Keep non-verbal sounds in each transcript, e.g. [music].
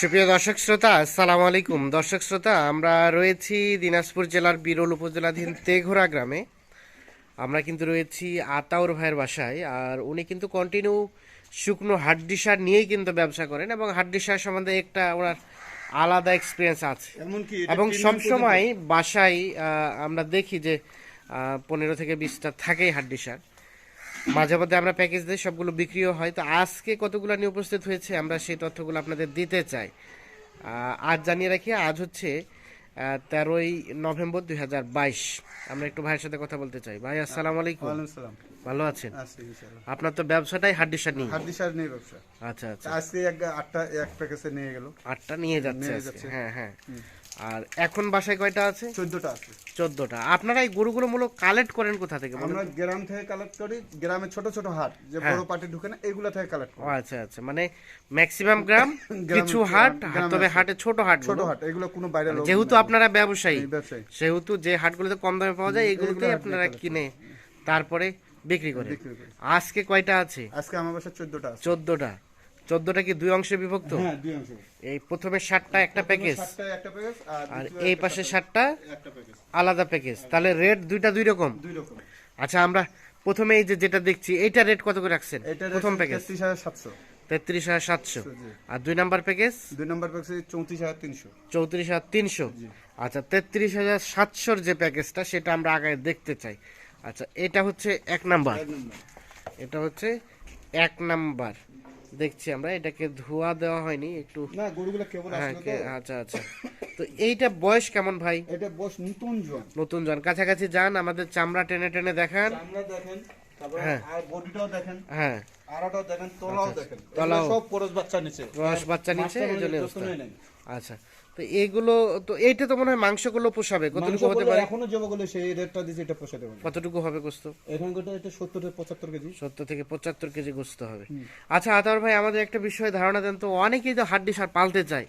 সুপ্রিয় দর্শক শ্রোতা আসসালামু আলাইকুম। দর্শক শ্রোতা আমরা রয়েছি দিনাজপুর জেলার বিরল উপজেলাধীন তেঘোড়া গ্রামে। আমরা কিন্তু রয়েছি আতাউর ভাইয়ের বাসায় আর উনি কিন্তু কন্টিনিউ শুকনো হাড্ডি সার নিয়েই কিন্তু ব্যবসা করেন এবং হাড্ডি সার সম্বন্ধে একটা ওনার আলাদা এক্সপিরিয়েন্স আছে। এবং সবসময় বাসায় আমরা দেখি যে পনেরো থেকে বিশটা থাকেই হাড্ডি সার। মাঝে মধ্যে আমরা প্যাকেজ দিই সবগুলো বিক্রিও হয়। তো আজকে কতগুলো নিয়ে উপস্থিত হয়েছে আমরা সেই তথ্যগুলো আপনাদের দিতে চাই। আজ জানিয়ে রাখি আজ হচ্ছে তেরোই নভেম্বর দুই হাজার বাইশ। আমরা একটু ভাইয়ের সাথে কথা বলতে চাই। ভাই আসসালাম আলাইকুম। ভালো আছেন? আপনার তো ব্যবসাটাই হাড্ডি সার নিয়ে। হাড্ডি সার নিয়ে ব্যবসা। আচ্ছা আচ্ছা। আজকে আটটা এক প্যাকেজে নিয়ে গেল। আটটা নিয়ে। যাচ্ছে। হ্যাঁ হ্যাঁ। আর এখন বাসায় কয়টা আছে? চোদ্দটা আছে। চোদ্দটা। আপনারা এই গরুগুলো মূলত কালেক্ট করেন কোথা থেকে? আমরা গ্রাম থেকে কালেক্ট করি গ্রামে ছোট ছোট হাট যে হ্যাঁ। বড় পার্টি ঢুকে না এগুলা থেকে কালেক্ট করি। আচ্ছা আচ্ছা। মানে ম্যাক্সিমাম গ্রাম [laughs] কিছু হাট তবে হাটে ছোট হাট ছোট হাট এগুলো কোনো বাইরে লোক যেহেতু আপনারা ব্যবসায়ী ব্যবসায়ী। সেহেতু যে হাটগুলোতে কম দামে পাওয়া যায় এগুলোকে আপনারা কিনে তারপরে বিক্রি করেন আজকে কয়টা আছে? আজকে আমার বাসা চোদ্দটা আছে। চোদ্দটা। চোদ্দটা কি দুই অংশে বিভক্ত? হ্যাঁ এই প্রথমে ষাটটা একটা প্যাকেজ আর এই পাশে ষাটটা আলাদা প্যাকেজ তাহলে রেট দুইটা দুই রকম? আচ্ছা আমরা প্রথমে এই যে যেটা দেখছি এইটা রেট কত করে রাখছেন? প্রথম প্যাকেজ তেত্রিশ হাজার সাতশো। তেত্রিশ হাজার সাতশো। আর দুই নাম্বার প্যাকেজ দুই নম্বর প্যাকেজ চৌত্রিশ হাজার তিনশো। চৌত্রিশ হাজার তিনশো। আচ্ছা তেত্রিশ হাজার সাতশোর যে প্যাকেজটা সেটা আমরা আগে দেখতে চাই। আচ্ছা এটা হচ্ছে এক নম্বর। এটা হচ্ছে এক নাম্বার। দেখছি আমরা এটাকে ধোয়া দেওয়া হয়নি একটু না গরুগুলো কেবল আসলে আসলো তো। আচ্ছা আচ্ছা। তো এইটা বয়স কেমন ভাই? এটা বয়স নতুন জন। নতুন জন। কাছাকাছি যান আমাদের চামড়া টেনে টেনে দেখান। চামড়া দেখেন হ্যাঁ। আর বডিটাও দেখেন। হ্যাঁ। আড়াটাও দেখেন তলাও দেখেন। তলাও। সব পরশ বাচ্চা নিচে। রস বাচ্চা নিচে মাঝখানে এই জন্য যত্ন নেই। আচ্ছা। তো এইগুলো তো এইটা তো মনে হয় মাংসগুলো পোষাবে কতটুকু হতে পারে? এখনও জবা গুলো সেই রেটটা দিয়েছে এটা পোষাতে পারবে। কতটুকু হবে গোস্ত? এখন গোটা এটা সত্তর থেকে পঁচাত্তর কেজি। সত্তর থেকে পঁচাত্তর কেজি গোস্ত হবে। আচ্ছা আতার ভাই আমাদের একটা বিষয়ে ধারণা দেন তো অনেকেই তো হাড্ডি সার পালতে চায়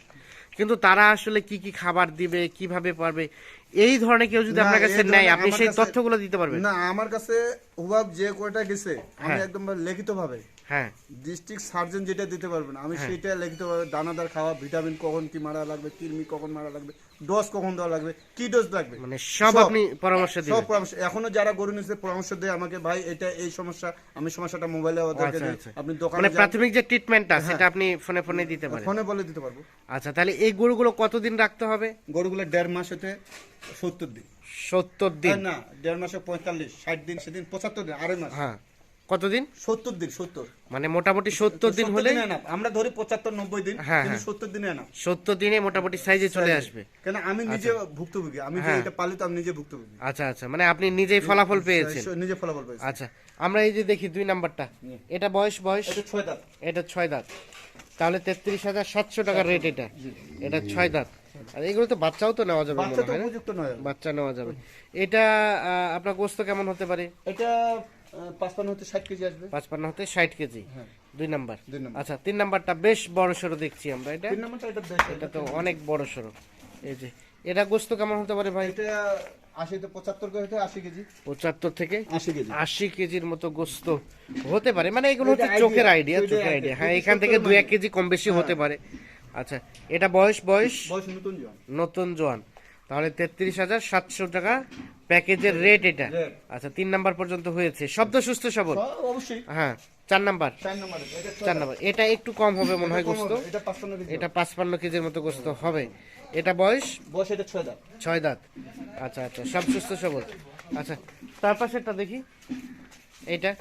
কিন্তু তারা আসলে কি কি খাবার দিবে কীভাবে পারবে এই ধরনের কেউ যদি আপনার কাছে নেয় আপনি সেই তথ্যগুলো দিতে পারবেন? না আমার কাছে হুবাব যে কয়টা গেছে আমি হ্যাঁ। একদম লিখিত ভাবে হ্যাঁ। ডিস্ট্রিক্ট সার্জন যেটা দিতে পারবেন আমি সেটা লিখিত ভাবে দানাদার খাওয়া ভিটামিন কখন কি মারা লাগবে কৃমি কখন মারা লাগবে ডোজ কখন দেওয়া লাগবে কি ডোজ লাগবে? মানে সব আপনি পরামর্শ সব পরামর্শ। এখনও যারা গরু নিচ্ছে পরামর্শ দেয় আমাকে ভাই এটা এই সমস্যা আমি সমস্যাটা মোবাইলে ওদেরকে আচ্ছা, আচ্ছা। আপনি দোকানে মানে প্রাথমিক যে ট্রিটমেন্টটা সেটা আপনি ফোনে ফোনে দিতে পারেন। ফোনে বলে দিতে পারব। আচ্ছা তাহলে এই গরুগুলো কতদিন রাখতে হবে? গরুগুলো দেড় মাস হতে সত্তর দিন। সত্তর দিন। না দেড় মাসে পঁয়তাল্লিশ ষাট দিন সেদিন পঁচাত্তর দিন আড়াই মাস। হ্যাঁ। কতদিন? সত্তর দিন সত্তর। মানে মোটামুটি সত্তর দিন হলে আমরা ধরি পঁচাত্তর নব্বই দিন হ্যাঁ, হ্যাঁ। সত্তর দিনে না সত্তর দিনে মোটামুটি সাইজে চলে আসবে। কেন আমি নিজে ভুক্তভোগী। আমি যে হ্যাঁ। এটা পালিত আমি নিজে ভুক্তভোগী। আচ্ছা আচ্ছা। মানে আপনি নিজেই ফলাফল পেয়েছেন। নিজে ফলাফল পেয়েছি। আচ্ছা। আমরা এই যে দেখি দুই নাম্বারটা। এটা বয়স বয়স? এটা ছয় দাঁত। এটা ছয় দাঁত। তাহলে তেত্রিশ হাজার সাতশো টাকার রেট এটা। এটা ছয় দাঁত। আর এগুলো তো বাচ্চাও তো নেওয়া যাবে বাচ্চা হয় নেওয়া যাবে। এটা আপনার গোস্ত কেমন হতে পারে? এটা পাঁচপান্ন হতে ষাট কেজি আসবে। পাঁচপান্ন হতে ষাট কেজি। দুই নাম্বার। আচ্ছা তিন নাম্বারটা বেশ বড় সড়ো দেখছি আমরা এটা? তিন নম্বরটা এটা এটা তো অনেক বড় সড়ো। এই যে এটা গোস্ত কেমন হতে পারে ভাই? এটা আশি থেকে পঁচাত্তর কেজি হতে আশি কেজি। পঁচাত্তর থেকে আশি কেজি। আশি কেজির মতো গোস্ত হতে পারে। মানে এগুলো হচ্ছে চোখের আইডিয়া চোখের আইডিয়া হ্যাঁ এখান থেকে দুই এক। কেজি কম বেশি হতে পারে। আচ্ছা এটা বয়স বয়স? বয়স নতুন জন নতুন জোয়ান। তাহলে তেত্রিশ হাজার সাতশো টাকা প্যাকেজের রেট এটা। আচ্ছা তিন নাম্বার পর্যন্ত হয়েছে। শব্দ সুস্থ সবল। অবশ্যই। হ্যাঁ চার নাম্বার। চার নম্বরে এটা একটু কম হবে মনে হয় গোস্ত। এটা পাঁচপান্ন কেজি কেজির মতো গোস্ত হবে। এটা বয়স? বয়স এটা ছয় দাঁত। ছয় দাঁত। আচ্ছা আচ্ছা সব সুস্থ সবল। আচ্ছা তার পাশেরটা দেখি। এটা।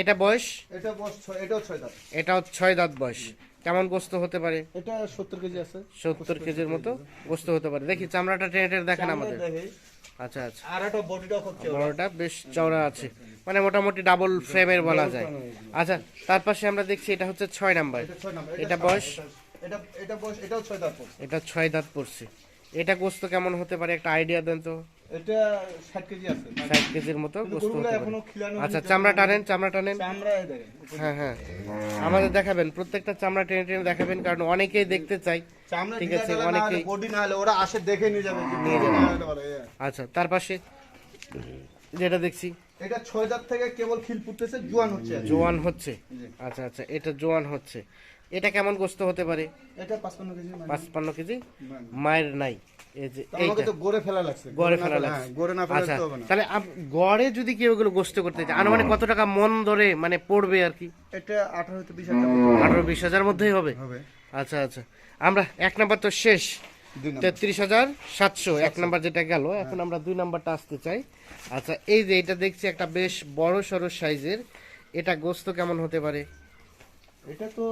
এটা বয়স? এটা বয়স এটাও ছয় দাঁত। এটাও ছয় দাঁত বয়স। কেমন গোস্ত হতে পারে? এটা সত্তর কেজি আছে। সত্তর কেজির মতো গোস্ত হতে পারে। দেখি চামড়াটা টেনে টেনে দেখেন আমাদের। আচ্ছা আচ্ছা। আর একটা বডিটাও খুব বড়টা বেশ চওড়া আছে। মানে মোটামুটি ডাবল ফ্রেমের বলা যায়। আচ্ছা তার পাশে আমরা দেখছি এটা হচ্ছে ছয় নাম্বার। এটা বয়স? এটা এটা বয়স এটাও ছয় দাঁত পড়ছে। এটা ছয় দাঁত পড়ছে। এটা গোস্ত কেমন হতে পারে? একটা আইডিয়া দেন তো। এটা কেজি আছে। কেজির মতো গোস্ত খিলানো আচ্ছা চামড়া টানেন চামড়া টানেন। চামড়া হ্যাঁ হ্যাঁ। আমাদের দেখাবেন প্রত্যেকটা চামড়া টেনে টেনে দেখাবেন কারণ অনেকেই দেখতে চাই। ঠিক আছে, অনেকেই- বডি না হলে ওরা আসে দেখে নিয়ে যাবে এ। আচ্ছা তার পাশে যেটা দেখছি। এটা ছয় দাঁত থেকে কেবল খিল ফুটতেছে জোয়ান হচ্ছে জোয়ান হচ্ছে। আচ্ছা আচ্ছা এটা জোয়ান হচ্ছে। এটা কেমন গোস্ত হতে পারে? এটা পাঁচপান্ন কেজি। মায়ের। নাই। এই যে তো এইটা। তো গড়ে ফেলা লাগছে। গড়ে ফেলা লাগছে। হ্যাঁ, গড়ে না ফেলা আচ্ছা তো হবে না। তাহলে আপ- গড়ে যদি কেউ এগুলো গোস্ত করতে চায় আনুমানিক কত টাকা মন ধরে মানে পড়বে আর কি? এটা থেকে হাজার মধ্যেই হবে? হবে। আচ্ছা আচ্ছা। আমরা এক নাম্বার তো শেষ। তেত্রিশ হাজার সাতশো। এক নাম্বার যেটা গেল এখন আমরা দুই নাম্বারটা আসতে চাই। আচ্ছা এই যে এটা দেখছি একটা বেশ বড় সড়ো সাইজের। এটা গোস্ত কেমন হতে পারে? এটা তো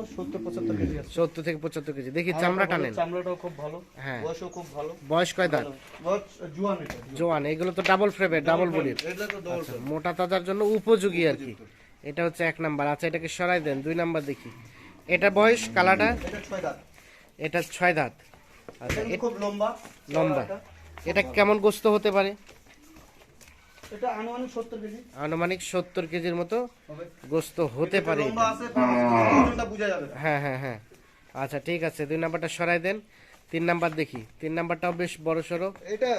কেজি আছে। থেকে পঁচাত্তর কেজি। দেখি চামড়া টানেন। চামড়াটাও খুব ভালো হ্যাঁ। বয়সও খুব ভালো। বয়স কয় দাঁত? বয়স জুয়ান এটা। জোয়ান এগুলো তো ডাবল ফ্রেমের ডাবল বডির এটা তো ডবল আচ্ছা মোটা তাজার জন্য উপযোগী আর কি। এটা হচ্ছে এক নাম্বার। আচ্ছা এটাকে সরাই দেন দুই নাম্বার দেখি। এটা বয়স কালাটা এটা ছয় দাঁত। এটা ছয় দাঁত। আচ্ছা এটা খুব লম্বা লম্বা। এটা কেমন গোস্ত হতে পারে? এটা। আনুমানিক সত্তর কেজি। আনুমানিক সত্তর কেজির মতো গোস্ত হতে পারে লম্বা আছে বোঝা যাবে। হ্যাঁ হ্যাঁ হ্যাঁ। আচ্ছা ঠিক আছে দুই নাম্বারটা সরাই দেন। তিন নাম্বার দেখি। তিন নাম্বারটাও বেশ বড় সড়ো। এটা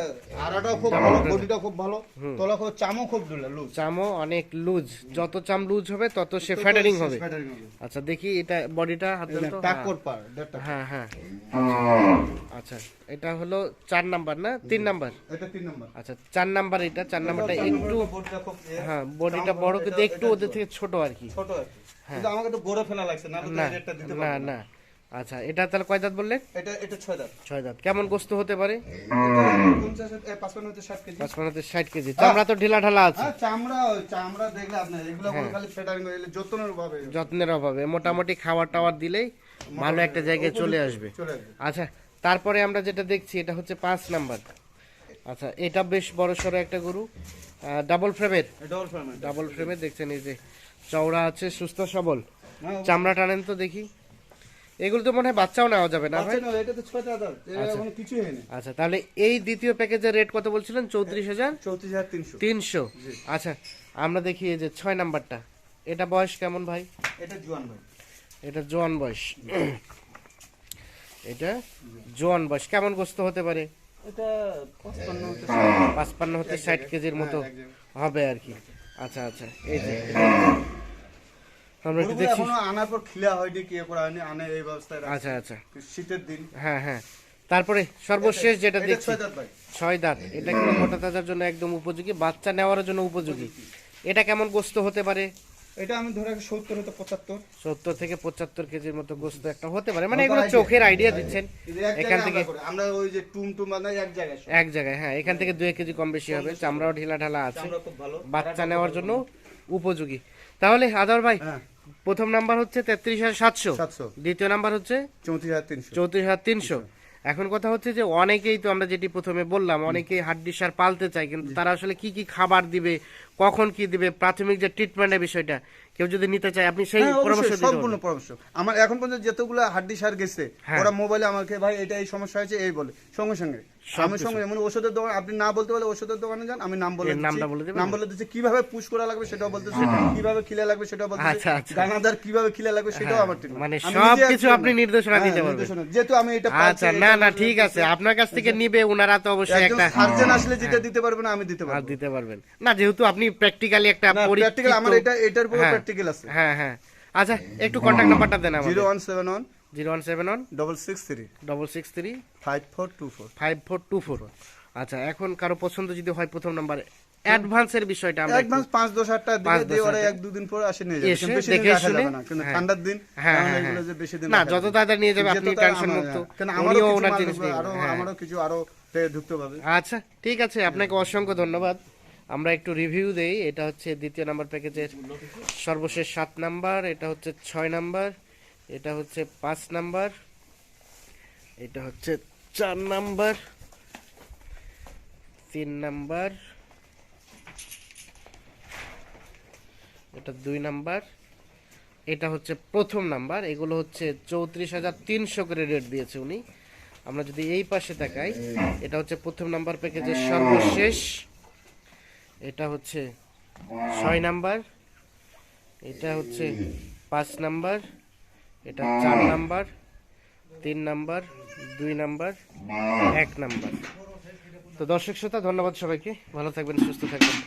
আড়াটাও খুব ভালো বডিটাও খুব ভালো তলা খুব চামও খুব লুজ। চামও অনেক লুজ। যত চাম লুজ হবে তত সে ফ্যাটারিং হবে। আচ্ছা দেখি এটা বডিটা হাত তো টাক্কর পার হ্যাঁ। হ্যাঁ আচ্ছা এটা হলো চার নাম্বার না? তিন নাম্বার? এটা তিন নম্বর। আচ্ছা চার নাম্বার এটা চার নাম্বারটা একটু বডিটা খুব এ, হ্যাঁ বডিটা বড় কিন্তু একটু ওদের থেকে ছোট আর কি। ছোট আর কি। কিন্তু আমাকে তো গড়ে ফেলা লাগছে না না। না। আচ্ছা এটা তাহলে কয় দাঁত বললেন এটা এটা ছয় দাঁত। ছয় দাঁত। কেমন গোস্ত হতে পারে? পাঁচপান্ন হতে ষাট কেজি। পাঁচপান্নতে ষাট কেজি। চামড়া তো ঢিলা ঢালা আছে। হ্যাঁ চামড়া চামড়া দেখলে আপনার এগুলো হ্যাঁ। খালি ফেটারিং হইলে যত্নের ভাবে যত্নের অভাবে। মোটামুটি খাবার টাওয়ার দিলেই ভালো একটা জায়গায় চলে আসবে। আচ্ছা তারপরে আমরা যেটা দেখছি এটা হচ্ছে পাঁচ নাম্বার। আচ্ছা এটা বেশ বড় সড়ো একটা গরু। ডাবল ফ্রেমের এটা অল ফার্ম ডাবল ফ্রেমের দেখছেন এই যে চওড়া আছে সুস্থ সবল। হ্যাঁ চামড়া টানেন তো দেখি। এগুলো তো মনে হয় বাচ্চাও নেওয়া যাবে না ভাই? এটা তো ছয় দাঁত এটা এখনও কিছুই হয়নি আচ্ছা তাহলে এই দ্বিতীয় প্যাকেজের রেট কত বলছিলেন? চৌত্রিশ হাজার? চৌত্রিশ হাজার তিনশো। তিনশো। আচ্ছা আমরা দেখি এই যে ছয় নাম্বারটা। এটা বয়স কেমন ভাই? এটা জুয়ান ভাই। এটা জোয়ান বয়স। এটা জোয়ান বয়স। কেমন গোস্ত হতে পারে? এটা পঁচপান্ন হতে পাঁচপান্ন হতে ষাট কেজির মতো হবে আর কি। আচ্ছা আচ্ছা এই যে। আমরা গরুগুলো দেখছি এখনও আনার পর খিলা হয়নি কি করা হয়নি আনে এই ব্যবস্থায় রাখছে। আচ্ছা আচ্ছা। শীতের দিন। হ্যাঁ হ্যাঁ। তারপরে সর্বশেষ যেটা দেখছি ছয় দাঁত। এটা কিন্তু মোটা তাজার জন্য একদম উপযোগী বাচ্চা নেওয়ার জন্য উপযোগী? এটা কেমন গোস্ত হতে পারে? এটা আমি ধরে সত্তর হতে পঁচাত্তর। সত্তর থেকে পঁচাত্তর কেজির মতো গোস্ত একটা হতে পারে। মানে এগুলো চোখের আইডিয়া দিচ্ছেন। এখান থেকে আমরা ওই যে টুম টুম বানাই এক জায়গায় এক জায়গায় হ্যাঁ। এখান থেকে দুই কেজি কম বেশি হবে। চামড়াও ঢিলা ঢালা আছে। আমরা খুব ভালো। বাচ্চা নেওয়ার জন্য উপযোগী। তাহলে আদার ভাই হ্যাঁ। প্রথম নাম্বার হচ্ছে তেত্রিশ হাজার সাতশো। সাতশো। দ্বিতীয় নাম্বার হচ্ছে চৌত্রিশ হাজার তিনশো। চৌত্রিশ হাজার তিনশো। এখন কথা হচ্ছে যে অনেকেই তো আমরা যেটি প্রথমে বললাম অনেকেই হাড্ডি সার পালতে চায় কিন্তু তারা আসলে কি কি খাবার দিবে কখন কি দিবে প্রাথমিক যে ট্রিটমেন্টের বিষয়টা কেউ যদি নিতে চায় আপনি সেই হ্যাঁ, পরামর্শ দিতে সম্পূর্ণ পরামর্শ। আমার এখন পর্যন্ত যতগুলো হাড্ডি সার গেছে হ্যাঁ। ওরা মোবাইলে আমাকে ভাই এটা এই সমস্যা হয়েছে এই বলে। সঙ্গে সঙ্গে। আমি সঙ্গে যেমন ওষুধের দোকান আপনি না বলতে বলে ওষুধের দোকানে যান আমি নাম বলে নামটা বলে দিবেন? নাম বলে দিচ্ছি কীভাবে পুশ করা লাগবে সেটাও বলতেছে কীভাবে খিলে লাগবে সেটাও বলতেছে। আচ্ছা, আচ্ছা। দানাদার কীভাবে খিলে লাগবে সেটাও আমার ঠিক মানে সবকিছু আপনি নির্দেশনা দিতে পারবেন। যেহেতু আমি এটা আচ্ছা না না ঠিক আছে। আপনার কাছ থেকে নিবে ওনারা তো অবশ্যই একটা সার্জন আসলে যেটা দিতে পারবেন আমি দিতে পারব। দিতে পারবেন। না যেহেতু আপনি প্র্যাকটিক্যালি একটা প্র্যাকটিক্যাল আমার এটা এটার পুরো হ্যাঁ, প্র্যাকটিক্যাল আছে। হ্যাঁ হ্যাঁ। আচ্ছা একটু কন্ট্যাক্ট নাম্বারটা দেন আমাদের। One seven one zero one seven one double six three double six three five four two four five four two four আচ্ছা এখন কারও পছন্দ যদি হয় প্রথম নাম্বার অ্যাডভান্সের বিষয়টা আমরা অ্যাডভান্স পাঁচ দশ হাজার টাকা দিয়ে ওরা এক দুদিন পরে আসে নিয়ে যাবে। বেশি দিন রাখা যাবে না কিন্তু হ্যাঁ। ঠান্ডার দিন হ্যাঁ, হ্যাঁ, এগুলো হ্যাঁ। যে বেশি দিন না যত তাড়াতাড়ি নিয়ে যাবে আপনি টেনশন মুক্ত। কেন আমারও কিছু আরও হ্যাঁ। আমারও কিছু আরও ঢুকতে পাবে আচ্ছা ঠিক আছে আপনাকে অসংখ্য ধন্যবাদ। আমরা একটু রিভিউ দেই, এটা হচ্ছে দ্বিতীয় নাম্বার প্যাকেজের সর্বশেষ সাত নাম্বার, এটা হচ্ছে ছয় নাম্বার, এটা হচ্ছে পাঁচ নাম্বার, এটা হচ্ছে চার নাম্বার, তিন নাম্বার, এটা দুই নাম্বার, এটা হচ্ছে প্রথম নাম্বার, এগুলো হচ্ছে চৌত্রিশ হাজার তিনশো করে রেট দিয়েছে উনি। আমরা যদি এই পাশে তাকাই, এটা হচ্ছে প্রথম নাম্বার প্যাকেজের সর্বশেষ এটা হচ্ছে ছয় নাম্বার, এটা হচ্ছে পাঁচ নাম্বার, এটা চার নাম্বার, তিন নাম্বার, দুই নাম্বার, এক নাম্বার। তো দর্শক শ্রোতা, ধন্যবাদ সবাইকে। ভালো থাকবেন, সুস্থ থাকবেন।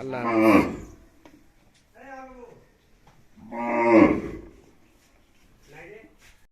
আল্লাহ